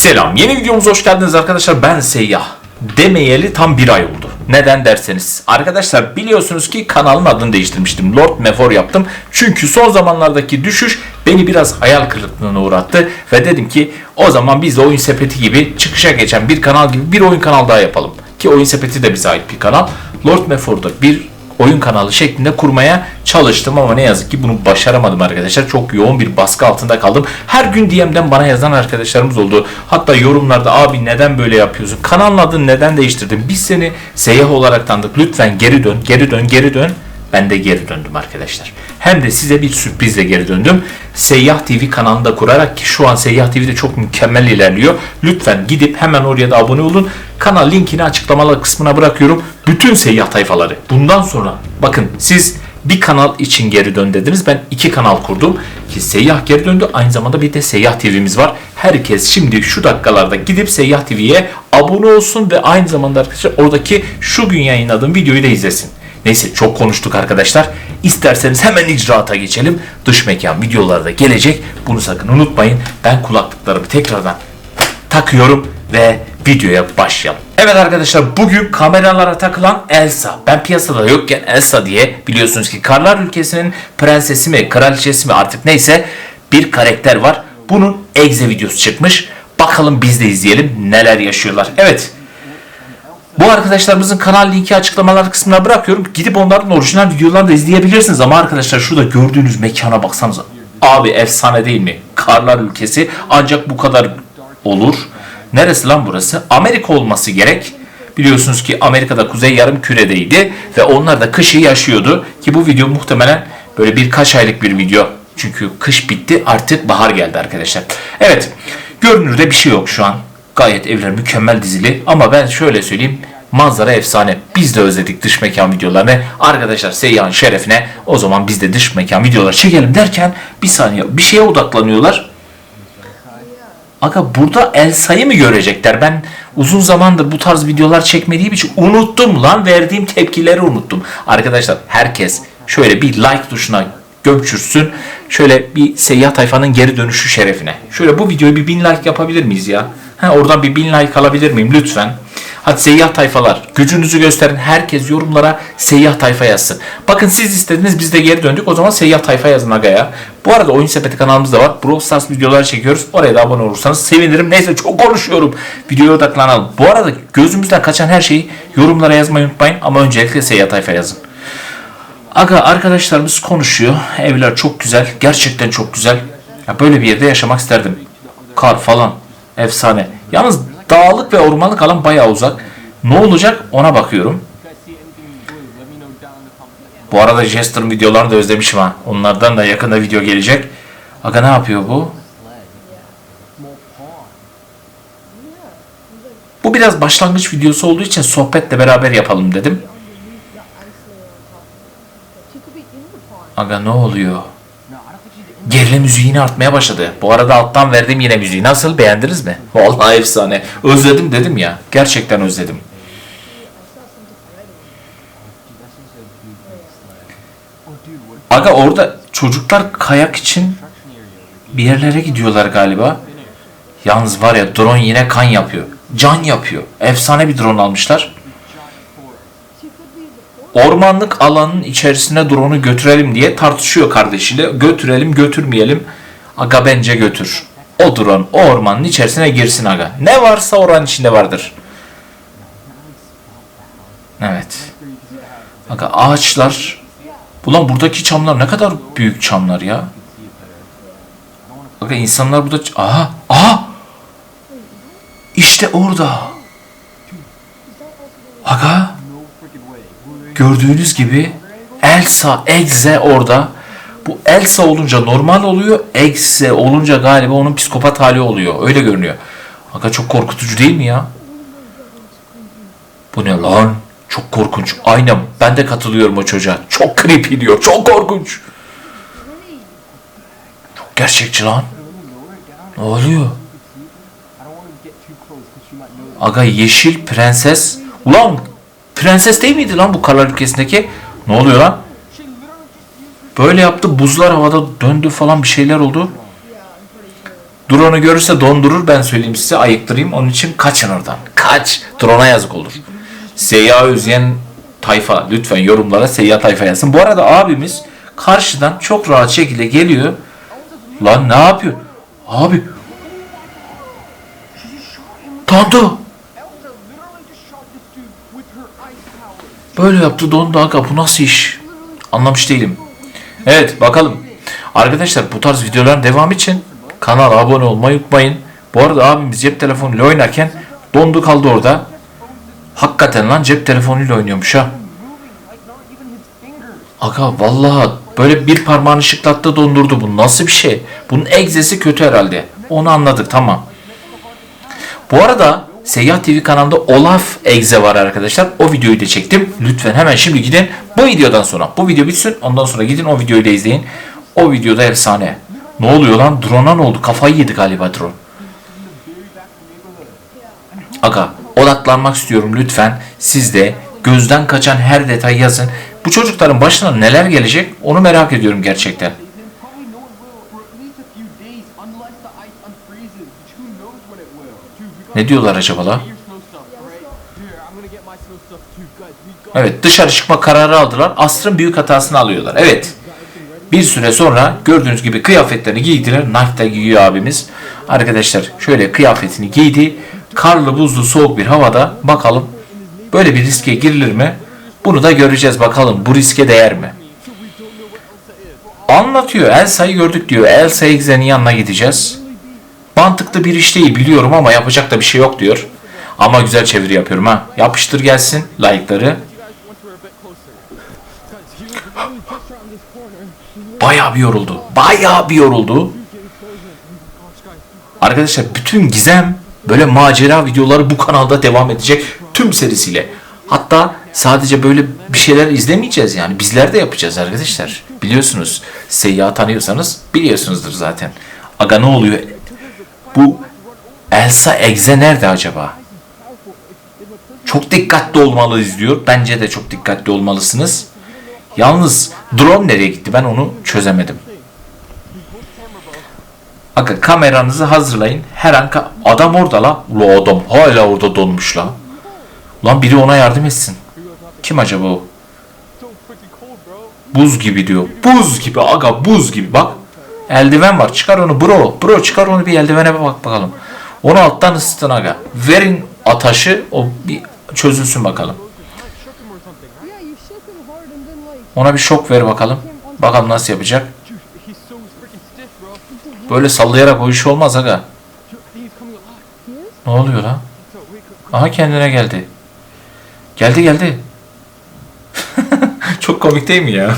Selam. Yeni videomuza hoş geldiniz arkadaşlar. Ben Seyyah. Demeyeli tam bir ay oldu. Neden derseniz. Arkadaşlar biliyorsunuz ki kanalın adını değiştirmiştim. Lord Mefor yaptım. Çünkü son zamanlardaki düşüş beni biraz hayal kırıklığına uğrattı. Ve dedim ki o zaman biz de oyun sepeti gibi çıkışa geçen bir kanal gibi bir oyun kanal daha yapalım. Ki oyun sepeti de bize ait bir kanal. Lord Mefor'da bir oyun kanalı şeklinde kurmaya çalıştım ama ne yazık ki bunu başaramadım arkadaşlar. Çok yoğun bir baskı altında kaldım. Her gün DM'den bana yazan arkadaşlarımız oldu. Hatta yorumlarda abi neden böyle yapıyorsun? Kanalın adını neden değiştirdin? Biz seni seyyah olarak tanıdık. Lütfen geri dön, geri dön, geri dön. Ben de geri döndüm arkadaşlar. Hem de size bir sürprizle geri döndüm. Seyyah TV kanalını da kurarak ki şu an Seyyah TV'de çok mükemmel ilerliyor. Lütfen gidip hemen oraya da abone olun. Kanal linkini açıklamalar kısmına bırakıyorum. Bütün seyyah tayfaları. Bundan sonra bakın siz bir kanal için geri dön dediniz. Ben iki kanal kurdum. Ki Seyyah geri döndü. Aynı zamanda bir de Seyyah TV'miz var. Herkes şimdi şu dakikalarda gidip Seyyah TV'ye abone olsun ve aynı zamanda arkadaşlar oradaki şu gün yayınladığım videoyu da izlesin. Neyse çok konuştuk arkadaşlar. İsterseniz hemen icraata geçelim. Dış mekan videolarda gelecek. Bunu sakın unutmayın. Ben kulaklıklarımı tekrardan takıyorum ve videoya başlayalım. Evet arkadaşlar bugün kameralara takılan Elsa. Ben piyasada yokken Elsa diye biliyorsunuz ki Karlar ülkesinin prensesi mi kraliçesi mi artık neyse bir karakter var. Bunun egze videosu çıkmış. Bakalım biz de izleyelim neler yaşıyorlar. Evet bu arkadaşlarımızın kanal linki açıklamalar kısmına bırakıyorum. Gidip onların orijinal videolarını da izleyebilirsiniz. Ama arkadaşlar şurada gördüğünüz mekana baksanıza. Abi efsane değil mi? Karlar ülkesi ancak bu kadar olur. Neresi lan burası? Amerika olması gerek. Biliyorsunuz ki Amerika'da kuzey yarım küredeydi ve onlar da kışı yaşıyordu ki bu video muhtemelen böyle birkaç aylık bir video. Çünkü kış bitti artık bahar geldi arkadaşlar. Evet görünürde bir şey yok şu an. Gayet evler mükemmel dizili ama ben şöyle söyleyeyim manzara efsane. Biz de özledik dış mekan videolarını. Arkadaşlar Seyyan şerefine o zaman biz de dış mekan videolar çekelim derken bir saniye bir şeye odaklanıyorlar. Aga burada Elsa'yı mı görecekler? Ben uzun zamandır bu tarz videolar çekmediğim için unuttum lan. Verdiğim tepkileri unuttum. Arkadaşlar herkes şöyle bir like tuşuna gömçürsün. Şöyle bir seyyah tayfanın geri dönüşü şerefine. Şöyle bu videoyu bir bin like yapabilir miyiz ya? Ha, oradan bir bin like alabilir miyim lütfen? Hadi seyyah tayfalar gücünüzü gösterin. Herkes yorumlara seyyah tayfa yazsın. Bakın siz istediniz biz de geri döndük. O zaman seyyah tayfa yazın agaya. Bu arada Oyun Sepeti kanalımız da var. Brawl Stars videoları çekiyoruz. Oraya da abone olursanız sevinirim. Neyse çok konuşuyorum. Videoya odaklanalım. Bu arada gözümüzden kaçan her şeyi yorumlara yazmayı unutmayın. Ama öncelikle seyyah tayfa yazın. Aga arkadaşlarımız konuşuyor. Evler çok güzel. Gerçekten çok güzel. Ya böyle bir yerde yaşamak isterdim. Kar falan. Efsane. Yalnız dağlık ve ormanlık alan bayağı uzak. Ne olacak ona bakıyorum. Bu arada Jester'ın videolarını da özlemişim ha. Onlardan da yakında video gelecek. Aga ne yapıyor bu? Bu biraz başlangıç videosu olduğu için sohbetle beraber yapalım dedim. Aga ne oluyor? Gerilim müziği yine artmaya başladı. Bu arada alttan verdiğim yine müziği. Nasıl beğendiniz mi? Vallahi efsane. Özledim dedim ya. Gerçekten özledim. Aga orada çocuklar kayak için bir yerlere gidiyorlar galiba. Yalnız var ya drone yine kan yapıyor. Can yapıyor. Efsane bir drone almışlar. Ormanlık alanın içerisine drone'u götürelim diye tartışıyor kardeşiyle. Götürelim götürmeyelim. Aga bence götür. O drone o ormanın içerisine girsin aga. Ne varsa oranın içinde vardır. Evet. Aga ağaçlar. Ulan buradaki çamlar ne kadar büyük çamlar ya. Aga insanlar burada... Aha! Aha! İşte orada. Aga. Gördüğünüz gibi Elsa, Egze orada. Bu Elsa olunca normal oluyor. Egze olunca galiba onun psikopat hali oluyor. Öyle görünüyor. Aga çok korkutucu değil mi ya? Bu ne lan? Çok korkunç. Aynen ben de katılıyorum o çocuğa. Çok creepy diyor. Çok korkunç. Çok gerçekçi lan. Ne oluyor? Aga yeşil prenses. Ulan prenses değil miydi lan bu karlar ülkesindeki? Ne oluyor lan? Böyle yaptı buzlar havada döndü falan bir şeyler oldu. Drone'u görürse dondurur ben söyleyeyim size ayıktırayım. Onun için kaçın oradan. Kaç. Drone'a yazık olur. Seyyah özleyen tayfa lütfen yorumlara seyyah tayfa yazsın. Bu arada abimiz karşıdan çok rahat şekilde geliyor. Lan ne yapıyor? Abi. Tanto. Böyle yaptı dondu aga bu nasıl iş? Anlamış değilim. Evet bakalım. Arkadaşlar bu tarz videoların devamı için kanala abone olmayı unutmayın. Bu arada abimiz cep telefonuyla oynarken dondu kaldı orada. Hakikaten lan cep telefonuyla oynuyormuş ha. Aga vallahi böyle bir parmağını şıklattı dondurdu bu nasıl bir şey? Bunun egzesi kötü herhalde. Onu anladık tamam. Bu arada Seyyah TV kanalında Olaf egze var arkadaşlar. O videoyu da çektim. Lütfen hemen şimdi gidin. Bu videodan sonra. Bu video bitsin. Ondan sonra gidin o videoyu da izleyin. O videoda efsane. Ne oluyor lan? Drone'a ne oldu? Kafayı yedi galiba drone. Aga odaklanmak istiyorum lütfen. Siz de gözden kaçan her detayı yazın. Bu çocukların başına neler gelecek onu merak ediyorum gerçekten. Ne diyorlar acaba la? Evet dışarı çıkma kararı aldılar. Asrın büyük hatasını alıyorlar. Evet. Bir süre sonra gördüğünüz gibi kıyafetlerini giydiler. Knife da giyiyor abimiz. Arkadaşlar şöyle kıyafetini giydi. Karlı buzlu soğuk bir havada bakalım böyle bir riske girilir mi? Bunu da göreceğiz bakalım bu riske değer mi? Anlatıyor. Elsa'yı gördük diyor. Elsa Exen'in yanına gideceğiz. Mantıklı bir iş değil biliyorum ama yapacak da bir şey yok diyor. Ama güzel çeviri yapıyorum ha. Yapıştır gelsin like'ları. Bayağı bir yoruldu. Bayağı bir yoruldu. Arkadaşlar bütün gizem böyle macera videoları bu kanalda devam edecek tüm serisiyle. Hatta sadece böyle bir şeyler izlemeyeceğiz yani. Bizler de yapacağız arkadaşlar. Biliyorsunuz. Seyyah tanıyorsanız biliyorsunuzdur zaten. Aga ne oluyor? Bu Elsa Egze nerede acaba? Çok dikkatli olmalıyız diyor. Bence de çok dikkatli olmalısınız. Yalnız drone nereye gitti ben onu çözemedim. Aga kameranızı hazırlayın. Her an adam orada la. Ula adam hala orada donmuş la. Lan biri ona yardım etsin. Kim acaba o? Buz gibi diyor. Buz gibi aga buz gibi bak. Eldiven var çıkar onu bro. Bro çıkar onu bir eldivene bak bakalım. Onu alttan ısıtın aga. Verin ataşı o bir çözülsün bakalım. Ona bir şok ver bakalım. Bakalım nasıl yapacak. Böyle sallayarak o iş olmaz aga. Ne oluyor lan? Aha kendine geldi. Geldi geldi. Çok komik değil mi ya?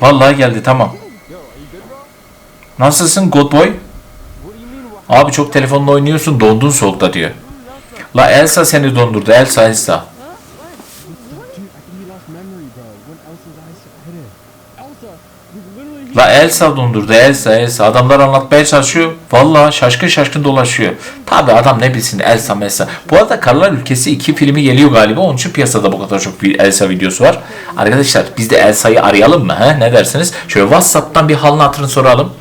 Vallahi geldi tamam. Nasılsın good boy? Abi çok telefonla oynuyorsun dondun soğukta diyor. La Elsa seni dondurdu Elsa Elsa. La Elsa dondurdu Elsa Elsa. Adamlar anlatmaya çalışıyor. Vallahi şaşkın şaşkın dolaşıyor. Tabi adam ne bilsin Elsa Elsa. Bu arada Karlar Ülkesi 2 filmi geliyor galiba. Onun için piyasada bu kadar çok bir Elsa videosu var. Arkadaşlar biz de Elsa'yı arayalım mı? He? Ne dersiniz? Şöyle Whatsapp'tan bir halini hatırını soralım.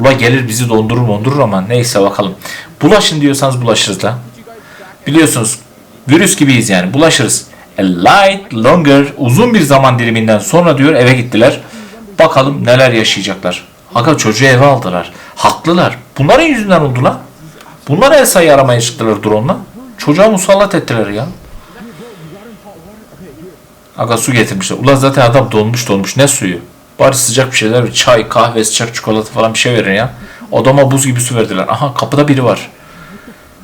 Ula gelir bizi dondurur dondurur ama neyse bakalım. Bulaşın diyorsanız bulaşırız da. Biliyorsunuz virüs gibiyiz yani bulaşırız. A light longer uzun bir zaman diliminden sonra diyor eve gittiler. Bakalım neler yaşayacaklar. Aga çocuğu eve aldılar. Haklılar. Bunların yüzünden oldu lan. Bunlar Elsa'yı aramaya çıktılar drone'la. Çocuğa musallat ettiler ya. Aga su getirmişler. Ulan zaten adam donmuş donmuş. Ne suyu? Bari sıcak bir şeyler. Çay, kahve, sıcak çikolata falan bir şey verin ya. Odama buz gibi su verdiler. Aha kapıda biri var.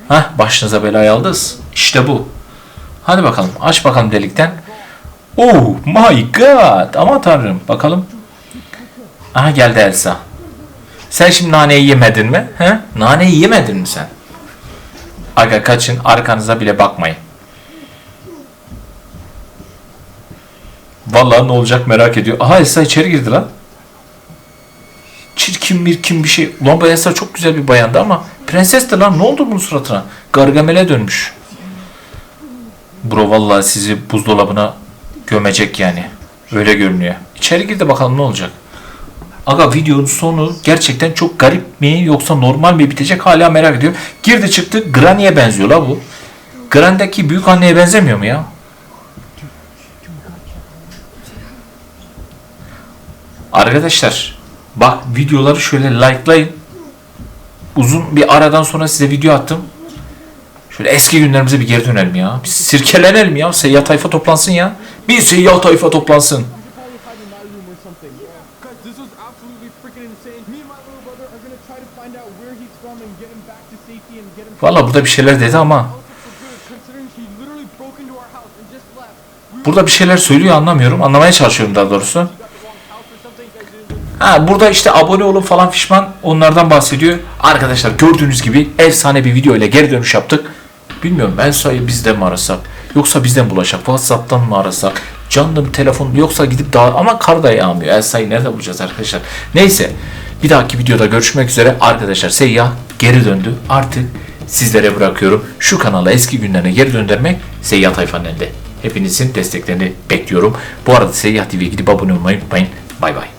Hah başınıza belayı aldınız. İşte bu. Hadi bakalım aç bakalım delikten. Oh my god. Aman tanrım. Bakalım. Aha geldi Elsa. Sen şimdi naneyi yemedin mi? He? Naneyi yemedin mi sen? Aga kaçın arkanıza bile bakmayın. Vallahi ne olacak merak ediyor. Aha Elsa içeri girdi lan. Çirkin mirkin bir şey. Ulan bu Elsa çok güzel bir bayandı ama prenses de lan ne oldu bunun suratına? Gargamel'e dönmüş. Bro vallahi sizi buzdolabına gömecek yani. Öyle görünüyor. İçeri gir de bakalım ne olacak. Aga videonun sonu gerçekten çok garip mi yoksa normal mi bitecek hala merak ediyorum. Girdi çıktı Granny'e benziyor la bu. Granny'deki büyük anneye benzemiyor mu ya? Arkadaşlar bak videoları şöyle likelayın. Uzun bir aradan sonra size video attım. Şöyle eski günlerimize bir geri dönelim ya. Bir sirkelenelim ya. Seyyah tayfa toplansın ya. Bir seyyah tayfa toplansın. Valla burada bir şeyler dedi ama burada bir şeyler söylüyor anlamıyorum. Anlamaya çalışıyorum daha doğrusu. Ha burada işte abone olun falan fişman onlardan bahsediyor. Arkadaşlar gördüğünüz gibi efsane bir video ile geri dönüş yaptık. Bilmiyorum ben sayı bizden mi arasak yoksa bizden bulaşak Whatsapp'tan mı arasak canlı telefon yoksa gidip daha ama kar da yağmıyor. Elsa'yı nerede bulacağız arkadaşlar? Neyse bir dahaki videoda görüşmek üzere arkadaşlar Seyyah geri döndü artık sizlere bırakıyorum. Şu kanala eski günlerine geri döndürmek Seyyah tayfanın elinde. Hepinizin desteklerini bekliyorum. Bu arada Seyyah TV'ye gidip abone olmayı unutmayın. Bay bay.